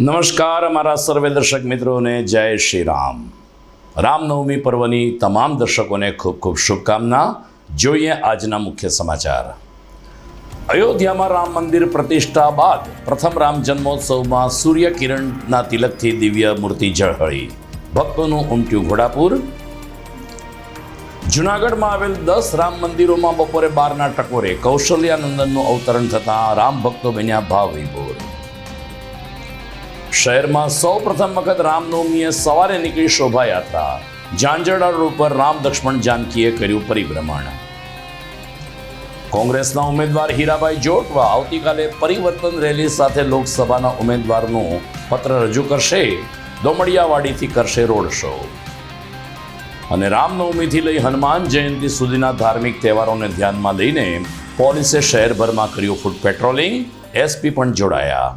નમસ્કાર, અમારા સર્વે દર્શક મિત્રોને જય શ્રી રામ. રામનવમી પર્વની તમામ દર્શકોને ખૂબ ખૂબ શુભકામના. જોઈએ આજના મુખ્ય સમાચાર. અયોધ્યામાં રામ મંદિર પ્રતિષ્ઠા બાદ પ્રથમ રામ જન્મોત્સવમાં સૂર્ય કિરણના તિલકથી દિવ્ય મૂર્તિ ઝળહળી. ભક્તોનું ઉમટ્યું ઘોડાપુર. જુનાગઢમાં આવેલ દસ રામ મંદિરોમાં બપોરે બારના ટકોરે કૌશલ્યાનંદનનું અવતરણ થતાં રામ ભક્તો બન્યા ભાવ વિભોર શહેરમાં સૌ પ્રથમ વખત રામનવમીએ સવારે નીકળી શોભાયાત્રા. ઝાંઝરડા રોડ પર રામ લક્ષ્મણ જાનકીએ કર્યું પરિભ્રમણ. કોંગ્રેસના ઉમેદવાર હીરાભાઈ જોટવા આવતીકાલે પરિવર્તન રેલી સાથે લોકસભાના ઉમેદવારનું પત્ર રજૂ કરશે. દોમડિયાવાડીથી કરશે રોડ શો. અને રામનવમીથી લઈ હનુમાન જયંતિ સુધીના ધાર્મિક તહેવારોને ધ્યાનમાં લઈને પોલીસે શહેરભરમાં કર્યું ફૂડ પેટ્રોલિંગ. એસપી પણ જોડાયા.